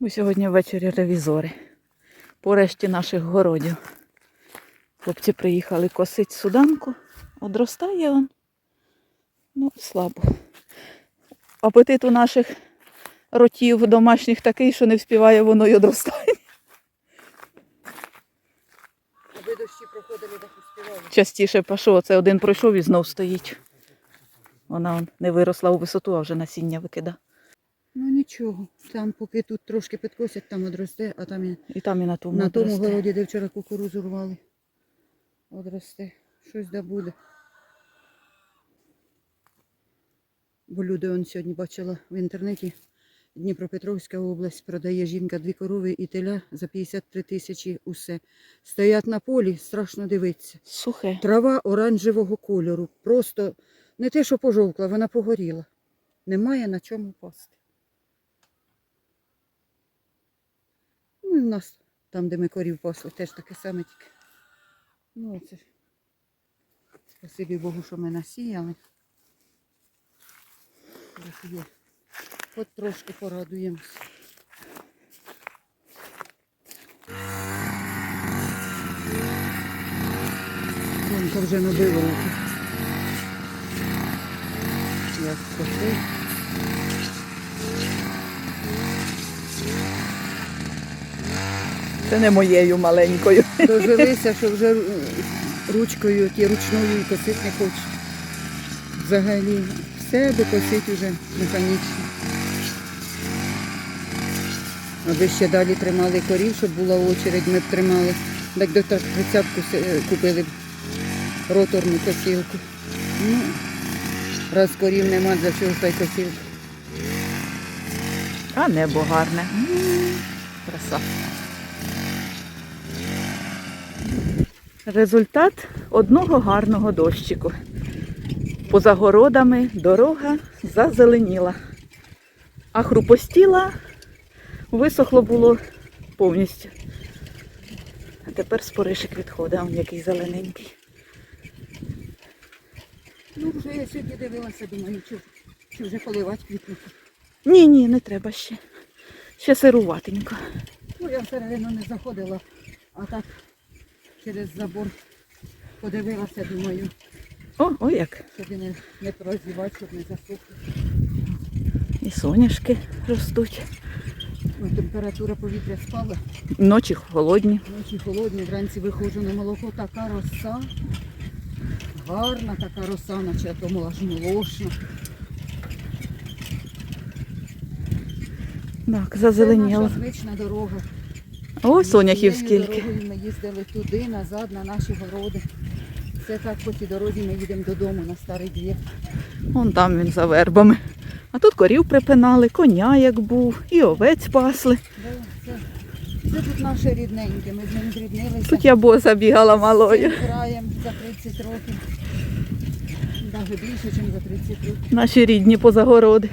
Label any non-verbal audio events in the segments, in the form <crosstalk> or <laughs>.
Ми сьогодні ввечері ревізори. По решті наших городів. Хлопці приїхали косить суданку. Одростає он. Ну, слабо. Апетит у наших ротів домашніх такий, що не вспіває воно й одростає. Аби дощі проходили, так успівали. Частіше пішов, це один пройшов і знов стоїть. Вона он, не виросла у висоту, а вже насіння викида. Ну нічого. Там поки тут трошки підкосять, там одросте, а там і І там і на тому. на тому одросте. городі, де вчора кукурузу рвали. Одросте. Щось да буде. Бо люди он сьогодні бачила в інтернеті. Дніпропетровська область продає жінка дві корови і теля за 53 тисячі усе. Стоять на полі, страшно дивитися. Сухе. Трава оранжевого кольору. Просто не те, що пожовкла, вона погоріла. Немає на чому пасти. В нас, там, де ми корів пасли, теж таке саме тільки. Ну, оце. ж. Спасибі Богу, що ми насіяли. Є. Хоч трошки порадуємося. Сонце вже набило. Як скотий. Це не моєю маленькою. Дожилися, що вже ручкою, ті ручною і косити не хочуть. Взагалі все докосить уже механічно. Аби ще далі тримали корів, щоб була очередь, ми б тримали. Так до тридцятку е, купили б роторну косілку. Ну, раз корів нема, за чого та й косілка. А небо гарне. Краса. Результат одного гарного дощику. Поза городами дорога зазеленіла, а хрупостіла висохло було повністю. А тепер споришик відходить, он який зелененький. Ну, вже я сьогодні дивилася, думаю, чи, чи вже поливати квітнути. Ні, ні, не треба ще. Ще сируватенько. Ну, я всередину не заходила, а так через забор подивилася, думаю, О, о як. щоб не, не прозівати, щоб не засохли. І соняшки ростуть. Ну, температура повітря спала, Ночі холодні. ночі холодні, вранці виходжу на молоко, така роса. Гарна така роса, наче я думала, аж молошна. Так, Це зазеленіло. наша звична дорога. О, соняхів скільки. Ми їздили туди, назад, на наші городи. Це так по цій дорозі ми їдемо додому на старий двір. Вон там він за вербами. А тут корів припинали, коня як був, і овець пасли. Це, це тут наше рідненьке, ми з ним зріднилися. Тут я боза бігала малою. Краєм за 30 років. Навіть більше, ніж за 30 років. Наші рідні позагороди.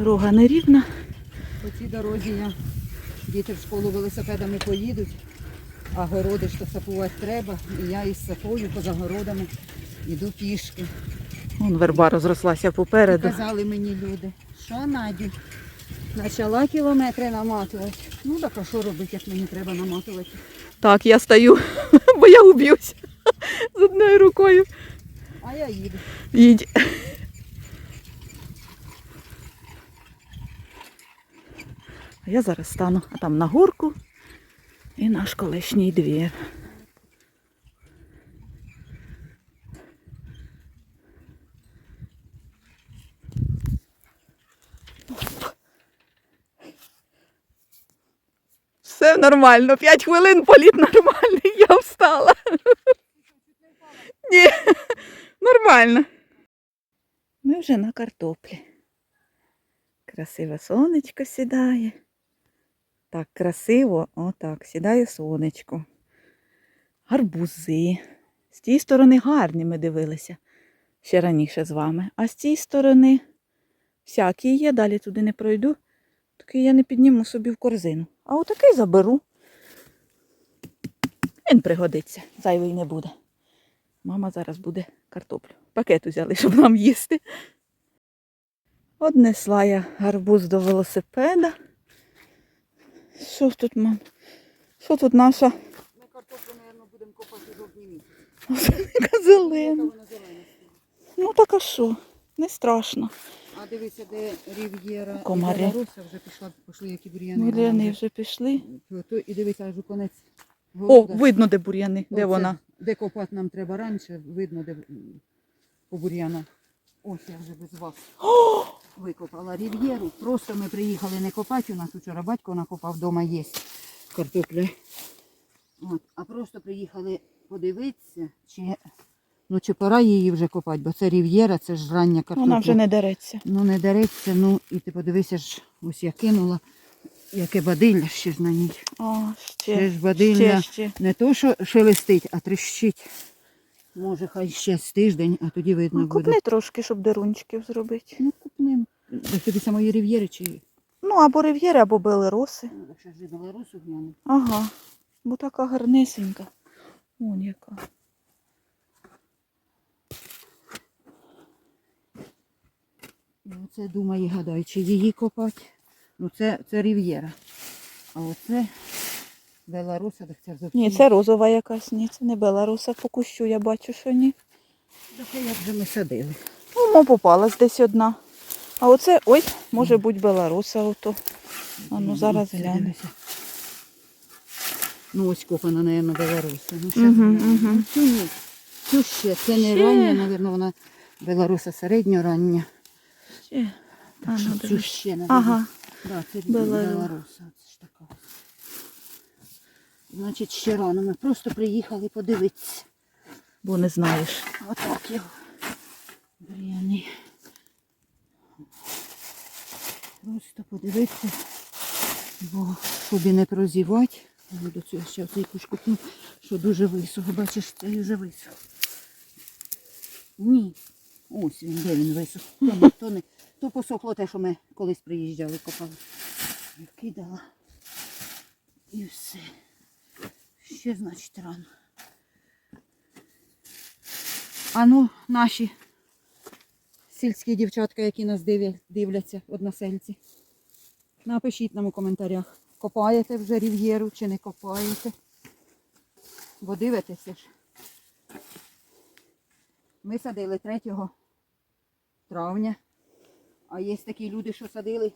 Дорога нерівна. По цій дорозі я діти в школу велосипедами поїдуть, а городи ж то сапувати треба. І я із сапою поза городами йду пішки. Вон верба розрослася попереду. Казали мені люди, що Надю, почала кілометри наматувати. Ну так а що робити, як мені треба наматувати? Так, я стою, <laughs> бо я уб'юсь <laughs> з одною рукою. А я їду. Їдь. Я зараз стану, а там на горку і наш колишній двір. Все нормально, п'ять хвилин політ нормальний, я встала. Ні, нормально. Ми вже на картоплі. Красиве сонечко сідає. Так, красиво, отак, сідає сонечко. Гарбузи. З тієї сторони гарні ми дивилися ще раніше з вами. А з цієї сторони всякі є, далі туди не пройду. Такий я не підніму собі в корзину. А отакий заберу. Він пригодиться, зайвий не буде. Мама зараз буде картоплю. Пакет взяли, щоб нам їсти. Однесла я гарбуз до велосипеда. Що ж тут, мам? Що тут наша Ми картоплю, мабуть, будемо копати жовтні місяці. зелена? Ну так а що? Не страшно. А дивися, де Рів'єра і Комарі. Вже пішла, пішли які бур'яни. Бур'яни вже пішли. І дивися, аж у конець. О, видно, де бур'яни. Де вона? Де копати нам треба раніше, видно, де по бур'янах. Ось я вже без вас викопала рів'єру. Просто ми приїхали не копати. У нас вчора батько накопав, вдома є картопля. От, а просто приїхали подивитися, чи, ну, чи пора її вже копати, бо це рів'єра, це ж рання картопля. Вона вже не дереться. Ну не дереться, ну і ти подивися ж, ось я кинула, яке бадилля ще ж на ній. А, Ще ще, ж бадилля ще, ще. не то, що шелестить, а тріщить. Може, хай ще з тиждень, а тоді видно Ну, буде. купни трошки, щоб дерунчиків зробити. Ну, купнем. До тобі самої рів'єри чи Ну, або рив'єри, або белероси. Ще ж Білорусу гляну. Ага. Бо така гарнесенька. Вон яка. І оце думає, гадай, чи її копати. Ну це, це рів'єра. А оце Белоруса, так це зовсім. Ні, це розова якась, ні, це не беларуса по кущу, я бачу, що ні. Таке, як же ми садили. Ну, мо попалась десь одна. А оце, ой, може бути беларуса ото. А ну зараз глянемо. Ну ось копана, мабуть, Белоруса. Ну, ще Мгм, глянемо. мгм. Ну, Цю ні. Цю ще, це не Ще. рання, мабуть, вона Белоруса середньорання. Ще. А, ну, цю дивись. ще, мабуть. Ага. Да, це Белорус. Белоруса. Це ж така. Значить, ще рано. Ми просто приїхали подивитися. Бо не знаєш. Отак його. Бур'яни. Просто подивитися, бо щоб не прозівати. Я До цього ще цей куш купну, що дуже висох. Бачиш, це вже висох. Ні. Ось він, де він висох. То, то, не, то посохло те, що ми колись приїжджали, копали. Кидала. І все. Ще, значить, рано. А ну, наші сільські дівчатка, які нас дивля- дивляться, односельці. Напишіть нам у коментарях, копаєте вже рів'єру чи не копаєте. Бо дивитеся ж. Ми садили 3 травня. А є такі люди, що садили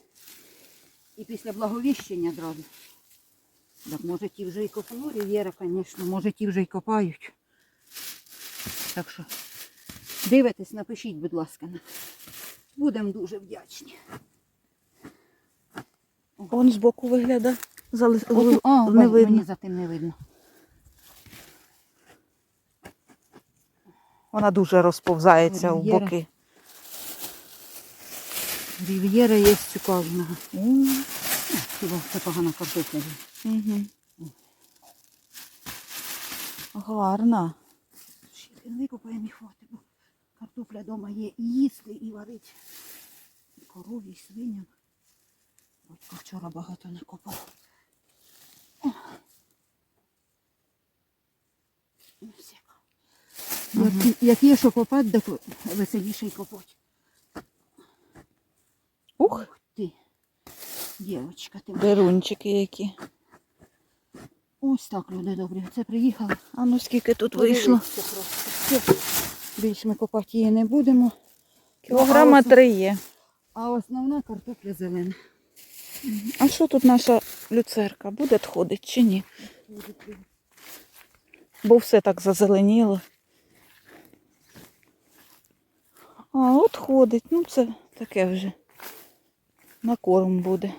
і після благовіщення зразу. Так може ті вже копають. Ну, рів'єра, звісно, може ті вже й копають. Так що дивитесь, напишіть, будь ласка. Будемо дуже вдячні. Вон збоку виглядає. Зали... Ото- а, не видно. Мені за тим не видно. Вона дуже розповзається в боки. Рів'єра є цікавого. Хіба це погана картопля. Мгм. Гарна. Ще один викопаємо і хватить, бо картопля вдома є і їсти, і варити. І корові, і свиням. Батько вчора багато накопав. О. Як, є що копати, так веселіше й копати. Ух, ти, дівчинка, ти моя. дерунчики які. Ось так, люди добрі. Це приїхали. А ну скільки тут вийшло? Подивіться просто. Все. Більш ми копати її не будемо. Кілограма ос- три є. А основна картопля зелена. А що тут наша люцерка? Буде ходити чи ні? Бо все так зазеленіло. А от ходить. Ну це таке вже. На корм буде.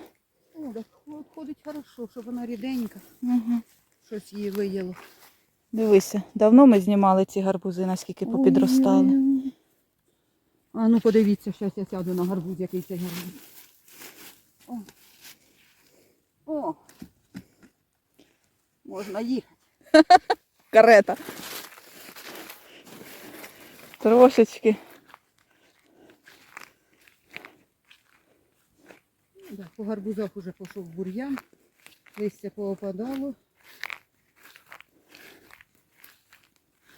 О, так ходить хорошо, щоб вона ріденька. Угу. Щось її виїло. Дивися, давно ми знімали ці гарбузи, наскільки попідростали. Ой-ой-ой. А ну подивіться, зараз я сяду на гарбуз, який це гарбуз. О. О. Можна їхати. Карета. Трошечки. По гарбузах уже пішов бур'ян. Листя поопадало.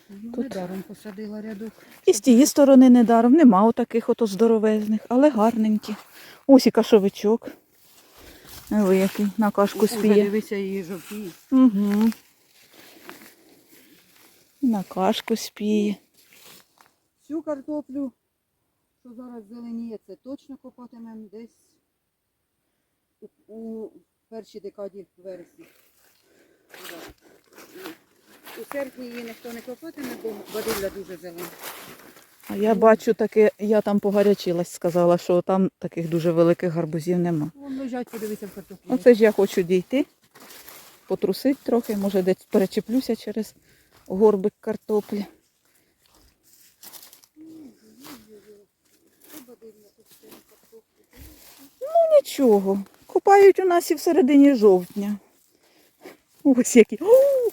Тут. Недаром посадила рядок. І з тієї сторони недаром, нема отаких ото здоровезних, але гарненькі. Ось і кашовичок. Ви який на кашку спіє. дивися її жовті. Угу. На кашку спіє. Цю картоплю, що зараз зеленіє, це точно копатимемо десь у, першій декаді вересня. Да. У серпні її ніхто не копатиме, бо бадилля дуже зелена. А я бачу таке, я там погарячилась, сказала, що там таких дуже великих гарбузів нема. Вон лежать, подивися в картоплю. Оце ж я хочу дійти, потрусити трохи, може десь перечеплюся через горбик картоплі. Ну нічого, купають у нас і в середині жовтня. Ось які. Ой,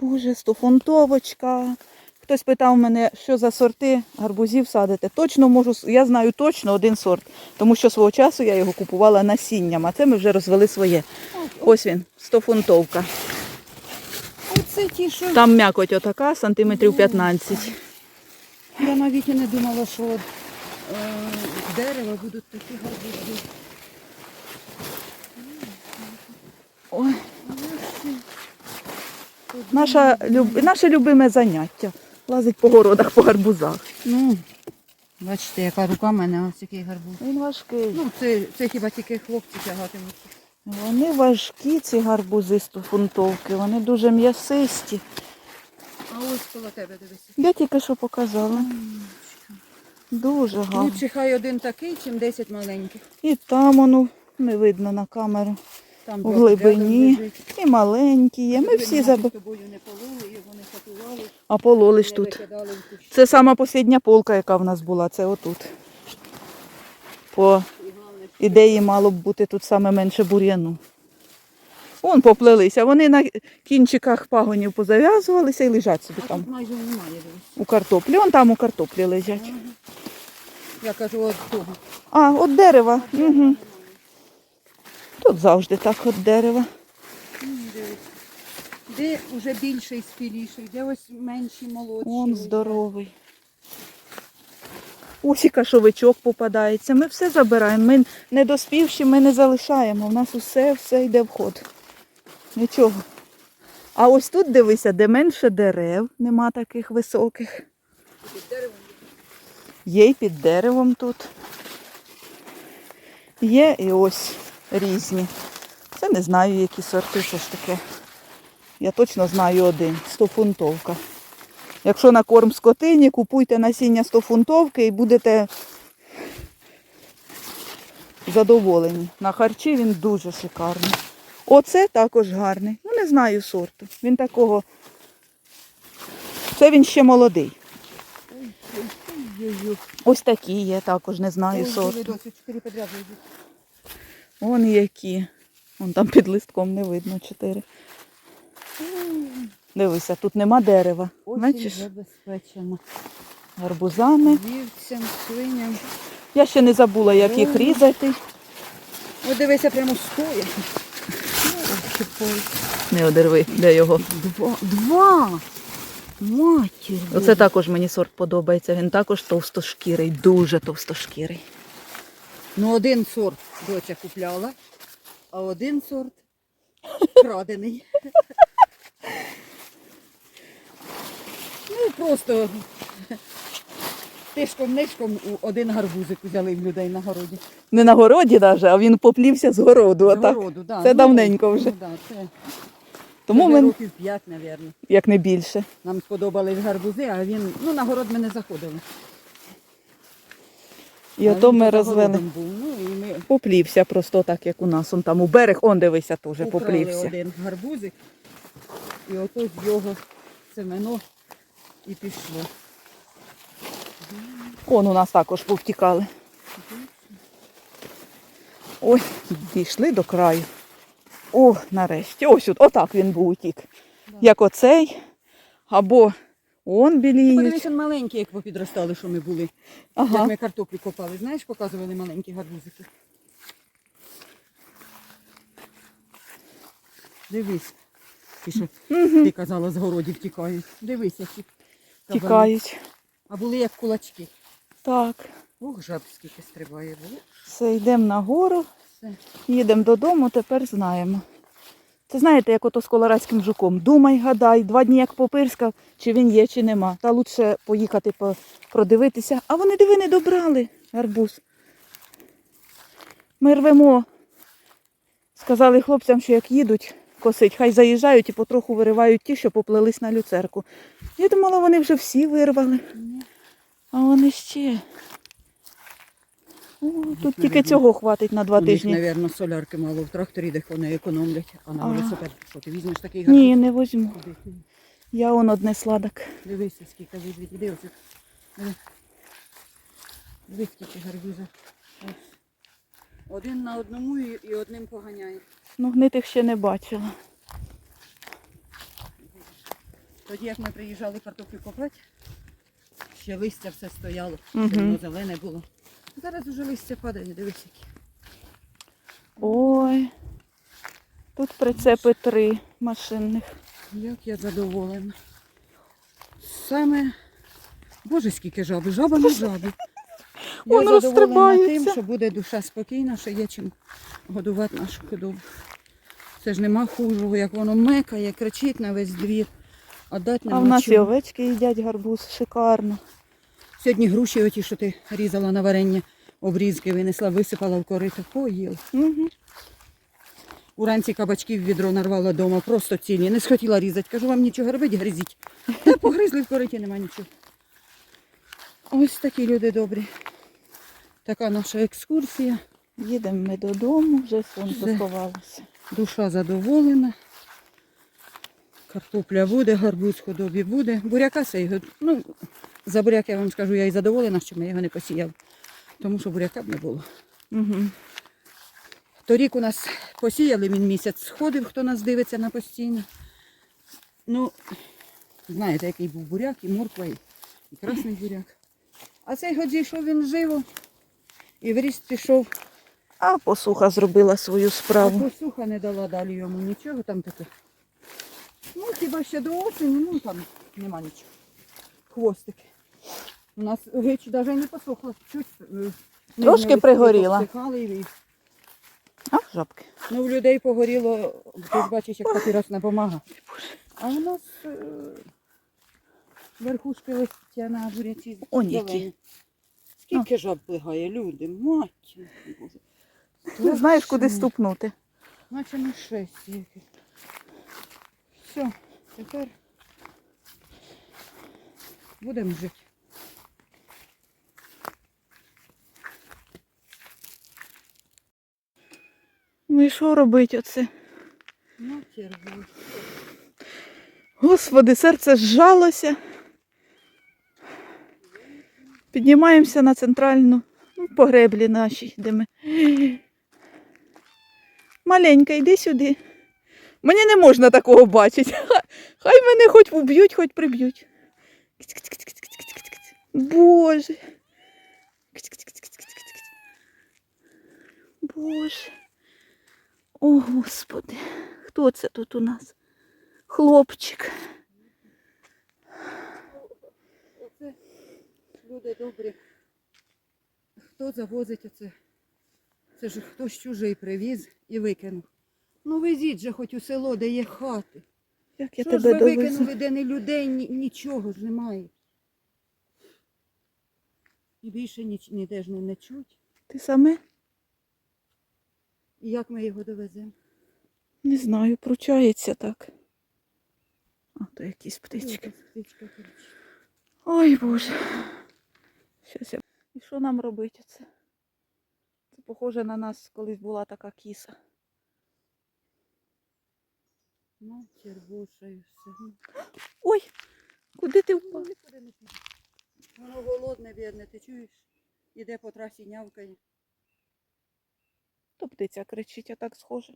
Боже, стофунтовочка. Хтось питав мене, що за сорти гарбузів садите. Точно можу, я знаю точно один сорт, тому що свого часу я його купувала насінням, а це ми вже розвели своє. Ось він, стофунтовка. Там м'якоть отака, сантиметрів 15. я навіть не думала, що е, дерева будуть такі гарбузи. Ой, наша, люб... наше любиме заняття. Лазить по городах, по гарбузах. Ну, бачите, яка рука в мене, ось який гарбуз. Він важкий. Ну, це, це хіба тільки хлопці тягатимуть. Вони важкі, ці гарбузи стофунтовки, вони дуже м'ясисті. А ось коло тебе дивися. Я тільки що показала. Дуже гарно. Лучше хай один такий, чим 10 маленьких. І там воно не видно на камеру. Там У глибині. І маленькі є. Ми всі заб... А пололи ж тут. в. Це сама послідня полка, яка в нас була, це отут. По ідеї мало б бути тут саме менше бур'яну. Вон поплелися. Вони на кінчиках пагонів позав'язувалися і лежать собі там майже немає, у картоплі. Вон там у картоплі лежать. Я кажу, от того. А, от дерева. Угу. Тут завжди так от дерева. Де вже більший спіліший, де ось менші молодші. Лежать. здоровий. Ось і кашовичок попадається. Ми все забираємо. Ми не доспівші, ми не залишаємо. У нас усе, все йде в ход. Нічого. А ось тут дивися, де менше дерев, нема таких високих. Під деревом. Є і під деревом тут. Є і ось різні. Це не знаю, які сорти, що ж таке. Я точно знаю один 100-фунтовка. Якщо на корм скотині, купуйте насіння 100-фунтовки і будете задоволені. На харчі він дуже шикарний. Оце також гарний. Ну, не знаю сорту. Він такого. Це він ще молодий. Ось такі є, також не знаю сорту. диви, досі чотири підряд лежать. Вон які. Вон там під листком не видно чотири. Дивися, тут нема дерева. Бачиш, забезпечена. гарбузами. Вівцям, свиням. Я ще не забула, як їх Ой. різати. От дивися, прямо стоя. Не одерви, де його. Два. Два. Матір. Оце також мені сорт подобається. Він також товстошкірий, дуже товстошкірий. Ну, один сорт доця купляла, а один сорт <laughs> крадений. Ну, просто тишком-нишком один гарбузик взяли в людей на городі. Не на городі навіть, а він поплівся з городу. З Отак. городу, да. Це давненько вже. Ну, да, це, Тому ми, років п'ять, мабуть. як не більше. Нам сподобались гарбузи, а він, ну, на город ми не заходили. І ото ми розвели. Ну, Поплівся просто так, як у нас. Он там у берег, он дивися, теж поплівся. один гарбузик, і ото з його семено і пішло. Он у нас також повтікали. Ой, дійшли до краю. О, нарешті. Ось от, отак він був утік. Як оцей, або он біліють. Подивись, он маленькі, як попідростали, що ми були. Як ми картоплю копали, знаєш, показували маленькі гарбузики. Дивись. ті, що Угу. ти казала, з городів тікають. Дивись, які кабани. Тікають. А були як кулачки. Так, Ох, жаб скільки стрибає було. все, йдемо нагору, Все. їдемо додому, тепер знаємо. Це знаєте, як ото з колорадським жуком. Думай, гадай, два дні як попирскав, чи він є, чи нема. Та лучше поїхати продивитися. А вони диви не добрали гарбуз. Ми рвемо. Сказали хлопцям, що як їдуть косить, хай заїжджають і потроху виривають ті, що поплелись на люцерку. Я думала, вони вже всі вирвали. А вони ще. О, тут тільки цього хватить на два У них, тижні. мабуть, солярки мало в тракторі, де вони економлять. А на велосипед, що ти візьмеш такий гарбуз? Ні, не ти? Я он одне сладок. Дивися, скільки відвід. Іди ось. Дивись, скільки гарбуза. Один на одному і, одним поганяє. Ну, гнитих ще не бачила. Тоді, як ми приїжджали картоплю копати, ще листя все стояло, Мгм. воно зелене було. Зараз уже листя падає, дивись які. Ой. Тут прицепи три машинних. Як я задоволена. Саме, боже, скільки жаби, жаба на жабі. <laughs> Я Он задоволена тим, що буде душа спокійна, що є чим годувати нашу худобу. Це ж нема хужого, як воно мекає, кричить на весь двір. А дать А в нас і овечки їдять гарбуз. Шикарно. Сьогодні груші оті, що ти різала на варення, обрізки винесла, висипала в корито, поїла. Угу. Уранці кабачків відро нарвала вдома, просто цілі. Не схотіла різати. Кажу, вам нічого робити, гризіть. Та погризли в кориті, нема нічого. Ось такі люди добрі. Така наша екскурсія. Їдемо ми додому, вже сонце сховалося. Душа задоволена. Картопля буде, гарбуз худобі буде. Буряка сей, ну, за буряк я вам скажу, я і задоволена, що ми його не посіяли. Тому що буряка б не було. Угу. Торік у нас посіяли, він місяць сходив, хто нас дивиться на постійно. Ну, знаєте, який був буряк, і морква, і, і красний буряк. А цей год зійшов він живо, і в ріст пішов, А посуха зробила свою а справу. посуха не дала далі йому нічого там таке. Ну, хіба ще до осені, ну там нема нічого. Хвостики. У нас гич навіть не посохла. Чуть, е, Трошки пригоріла. і А, жабки. Ну, в людей погоріло, ти ж бачиш, як папіросна помага. А у нас е, верхушки листя на буряці. Он які. зелені. Скільки жаб плигає, люди, мать. Боже. Не знаєш, куди ступнути. Наче на шесть якесь. Все, тепер будемо жити. Ну і що робити оце? Ну. Господи, серце зжалося. Піднімаємося на центральну, ну, по греблі нашій, де ми. Маленька, йди сюди. Мені не можна такого бачити. Хай- Хай мене хоч уб'ють, хоч приб'ють. Боже. Боже. О, Господи. Хто це тут у нас? Хлопчик. Оце люди добрі. Хто завозить оце? Це ж хтось чужий привіз і викинув. Ну везіть же хоч у село, де є хати. Як я Що ж ви довезу? викинули, де не людей, ні, нічого ж немає. І більше ніч, ніде ж не, не чуть. Ти саме? І як ми його довеземо? Не знаю, пручається так. А, то якісь птички. Птичка. Ой, Боже. Щас я... І що нам робити це? Це похоже на нас, колись була така кіса. Ну, червоша і все. Ой, куди ти впав? Воно голодне, бідне, ти чуєш? Іде по трасі, нявкає. То птиця кричить, а так схоже.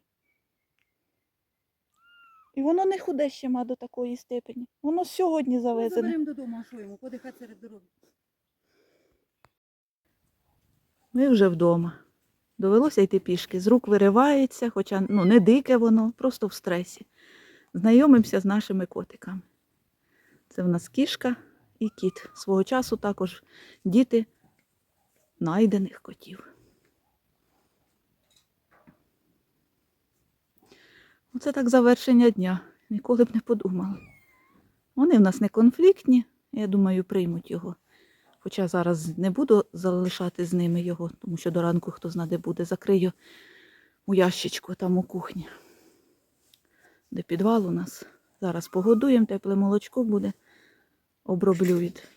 І воно не худе ще ма до такої степені. Воно сьогодні Ну, завезене. заберемо додому, а що йому? Подихати серед дороги. Ми вже вдома. Довелося йти пішки. З рук виривається, хоча ну, не дике воно, просто в стресі. Знайомимося з нашими котиками. Це в нас кішка і кіт. Свого часу також діти найдених котів. Оце так завершення дня. Ніколи б не подумала. Вони в нас не конфліктні, я думаю, приймуть його. Хоча зараз не буду залишати з ними його, тому що до ранку хто знаде буде, закрию у ящичку там у кухні. Де підвал у нас. Зараз погодуємо, тепле молочко буде. Оброблю від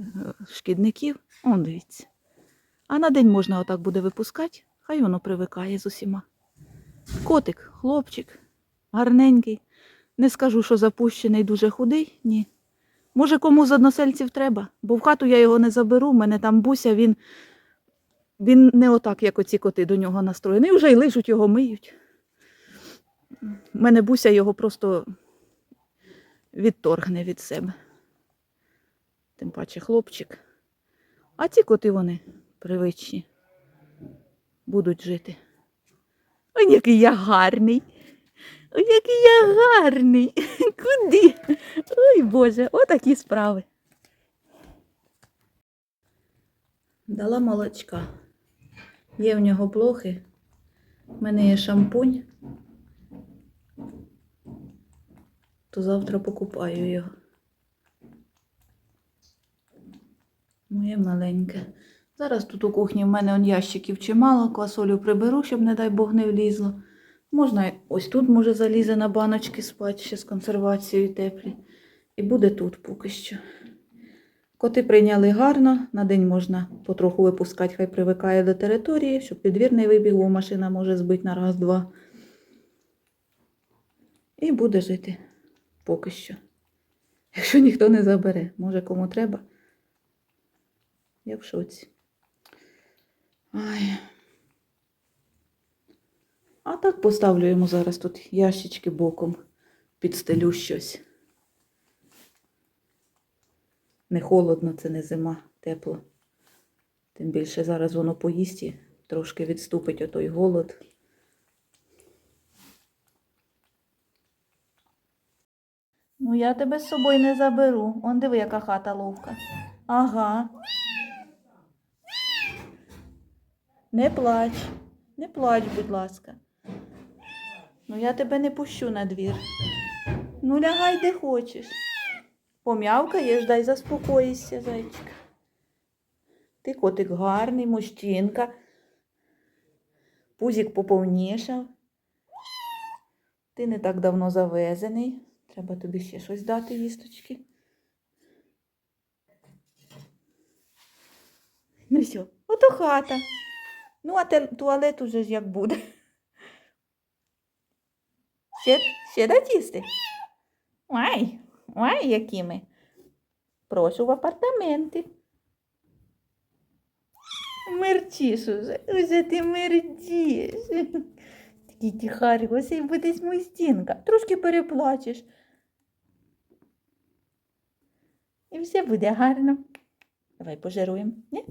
е, шкідників. Он дивіться. А на день можна отак буде випускати, хай воно привикає з усіма. Котик, хлопчик, гарненький. Не скажу, що запущений дуже худий, ні. Може, кому з односельців треба, бо в хату я його не заберу, в мене там буся, він, він не отак, як оці коти до нього настроєний. Вже й лижуть його миють. У мене буся його просто відторгне від себе. Тим паче хлопчик. А ці коти вони привичні. Будуть жити. Ой, який я гарний. Ой, який я гарний. <laughs> Куди? Ой Боже, отакі справи. Дала молочка. Є в нього блохи. У мене є шампунь. То завтра покупаю його. Моє маленьке. Зараз тут у кухні в мене он ящиків чимало, квасолю приберу, щоб, не дай Бог, не влізло. Можна ось тут може залізе на баночки спати ще з консервацією теплі. І буде тут поки що. Коти прийняли гарно, на день можна потроху випускати, хай привикає до території, щоб підвірний вибіг, бо машина може збити на раз-два. І буде жити поки що. Якщо ніхто не забере, може кому треба. Я в шоці. Ай. А так поставлю йому зараз тут ящички боком, підстелю щось. Не холодно, це не зима, тепло. Тим більше зараз воно поїсть і трошки відступить отой голод. Ну, я тебе з собою не заберу. Он диви, яка хата ловка. Ага. Не плач, не плач, будь ласка. Ну, я тебе не пущу на двір. Ну, лягай де хочеш. Пом'явкаєш, дай заспокоїшся, зайчик. Ти котик гарний, мужчинка. Пузик поповнішав. Ти не так давно завезений. Треба тобі ще щось дати, їсточки. Ну все, ото хата. Ну, а туалет уже ж як буде. Ще, ще дать? Ой, ой, які ми. Прошу в апартаменти. Мерчиш уже, уже ти мерчиш. Такий тихарь, ось і буде мій стінка. Трошки переплачеш. І все буде гарно. Давай пожируємо. Ні?